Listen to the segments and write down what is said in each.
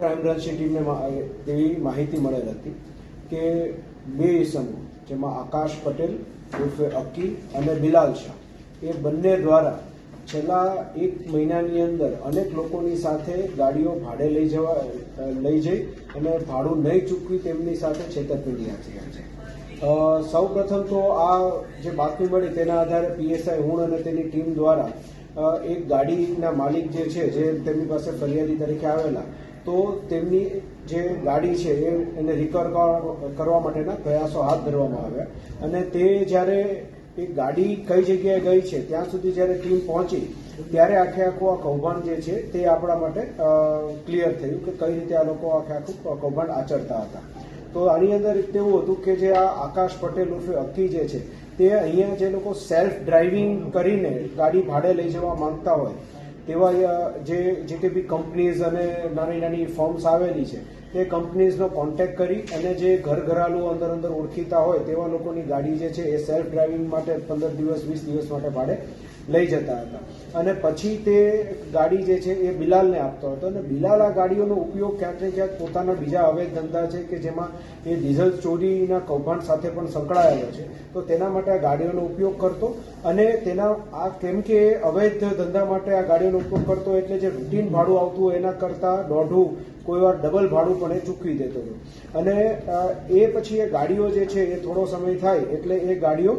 Crime બ્રાન્ચની ટીમને એવી માહિતી મળેલ હતી કે બે ઇસમો, જેમાં આકાશ પટેલ, ઉર્ફે અક્કી અને બિલાલ શાહ, એ બંને દ્વારા છેલ્લા એક મહિનાની અંદર અનેક લોકોની સાથે ગાડીઓ ભાડે લઈ જવા લઈ જઈ અને ભાડું નહીં ચૂકવી તેમની સાથે છેતરપિંડી આચર્યા છે. સૌ પ્રથમ તો આ જે બાતમી મળી તેના આધારે પીએસઆઈ હુણ અને તેની ટીમ દ્વારા એક ગાડીના માલિક જે છે, જે તેમની પાસે ફરિયાદી તરીકે આવેલા, તો તેમની જે ગાડી છે, એ એને રિકવર કરવા માટેના પ્રયાસો હાથ ધરવામાં આવ્યા. અને તે જ્યારે એ ગાડી કઈ જગ્યાએ ગઈ છે, ત્યાં સુધી જ્યારે ટીમ પહોંચી, ત્યારે આખે આખું આ કૌભાંડ જે છે, તે આપણા માટે ક્લિયર થયું કે કઈ રીતે આ લોકો આખે આખું કૌભાંડ આચરતા હતા. તો આની અંદર એવું હતું કે જે આ આકાશ પટેલ ઉર્ફે અક્કી જે છે, તે અહીંયા જે લોકો સેલ્ફ ડ્રાઇવિંગ કરીને ગાડી ભાડે લઈ જવા માંગતા હોય, તેવા જે જે કે બી કંપનીઝ અને નાની નાની ફોર્મ્સ આવેલી છે તે કંપનીઝનો કોન્ટેક્ટ કરી અને જે ઘર ઘરાલું અંદર અંદર ઓળખીતા હોય તેવા લોકોની ગાડી જે છે એ સેલ્ફ ડ્રાઇવિંગ માટે પંદર દિવસ, વીસ દિવસ માટે ભાડે લઈ જતા હતા. અને પછી તે ગાડી જે છે એ બિલાલને આપતો હતો અને બિલાલ આ ગાડીઓનો ઉપયોગ ક્યાંક ને ક્યાંક પોતાના બીજા અવૈધ ધંધા છે કે જેમાં એ ડીઝલ ચોરીના કૌભાંડ સાથે પણ સંકળાયેલો છે. તો તેના માટે આ ગાડીઓનો ઉપયોગ કરતો અને તેના આ કેમ કે અવૈધ ધંધા માટે આ ગાડીઓનો ઉપયોગ કરતો એટલે જે રૂટીન ભાડું આવતું એના કરતાં દોઢું કોઈ વાર ડબલ ભાડું પણ એ ચૂકવી દેતો હતો. અને એ પછી એ ગાડીઓ જે છે એ થોડો સમય થાય એટલે એ ગાડીઓ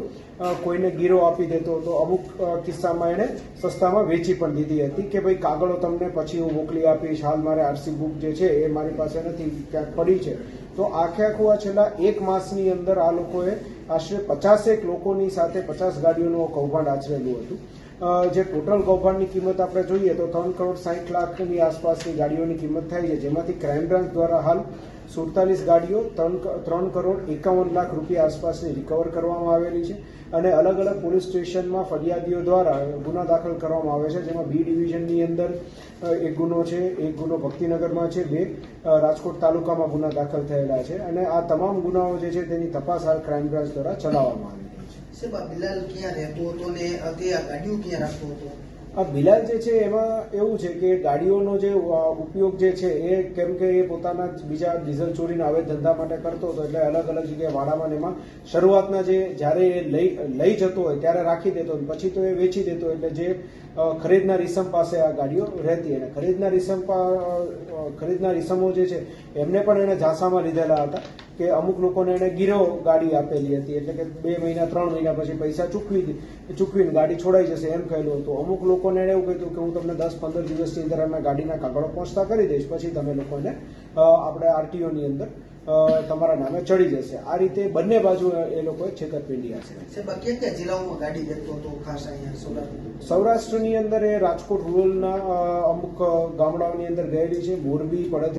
કોઈને ગીરો આપી દેતો હતો. અમુક કિસ્સામાં એણે સસ્તામાં વેચી પણ દીધી હતી કે ભાઈ કાગળો તમને પછી હું મોકલી આપીશ, હાલ મારે આરસી બુક જે છે એ મારી પાસે નથી, ક્યાંક પડી છે. તો આખે આખું આ છેલ્લા એક માસની અંદર આ લોકોએ આશરે પચાસેક લોકોની સાથે પચાસ ગાડીઓનું કૌભાંડ આચરેલું હતું. જે ટોટલ કૌભાંડની કિંમત આપણે જોઈએ તો ત્રણ કરોડ સાઠ લાખની આસપાસની ગાડીઓની કિંમત થાય છે. જેમાંથી ક્રાઇમ બ્રાન્ચ દ્વારા હાલ સુડતાલીસ ગાડીઓ ત્રણ ત્રણ કરોડ એકાવન લાખ રૂપિયા આસપાસની રિકવર કરવામાં આવેલી છે અને અલગ અલગ પોલીસ સ્ટેશનમાં ફરિયાદીઓ દ્વારા ગુના દાખલ કરવામાં આવે છે. જેમાં બી ડિવિઝનની અંદર એક ગુનો છે, એક ગુનો ભક્તિનગરમાં છે, બે રાજકોટ તાલુકામાં ગુના દાખલ થયેલા છે અને આ તમામ ગુનાઓ જે છે તેની તપાસ હાલ ક્રાઇમ બ્રાન્ચ દ્વારા ચલાવવામાં આવી સાહેબ આ બિલાલ ક્યાં રહેતો હતો ને તે આ ગાડીઓ ક્યાં રાખતો હતો? આ બિલાલ જે છે એમાં એવું છે કે ગાડીઓનો જે ઉપયોગ જે છે એ કેમ કે એ પોતાના બીજા ડીઝલ ચોરીના હવે ધંધા માટે કરતો હતો એટલે અલગ અલગ જગ્યાએ વાડામાં એમાં શરૂઆતના જે જ્યારે એ લઈ લઈ જતો હોય ત્યારે રાખી દેતો પછી તો એ વેચી દેતો એટલે જે ખરીદનાર ઈસમ પાસે આ ગાડીઓ રહેતી અને ખરીદનાર અ, ખરીદનાર ઈસમો જે છે એમને પણ એને ઝાંસામાં લીધેલા હતા. કે અમુક લોકોને એને ગીરો ગાડી આપેલી હતી એટલે કે બે મહિના ત્રણ મહિના પછી પૈસા ચૂકવી ચૂકવીને ગાડી છોડાઈ જશે એમ કહેલું હતું. અમુક લોકોને એને એવું કીધું કે હું તમને દસ પંદર દિવસની અંદર અમે ગાડીના કાગળો પહોંચતા કરી દઈશ પછી તમે લોકોને આપણે આરટીઓની અંદર તમારા નામે ચડી જશે. આ રીતે બંને બાજુ એ લોકોએ છેતરપિંડી હશે સાહેબ આ ક્યાં ક્યાં જિલ્લાઓમાં ગાડી દેતો હતો ખાસ અહીંયા સૌરાષ્ટ્રમાં? સૌરાષ્ટ્રની અંદર એ રાજકોટ રૂરલના અમુક ગામડાઓની અંદર ગયેલી છે. મોરબી પડધરી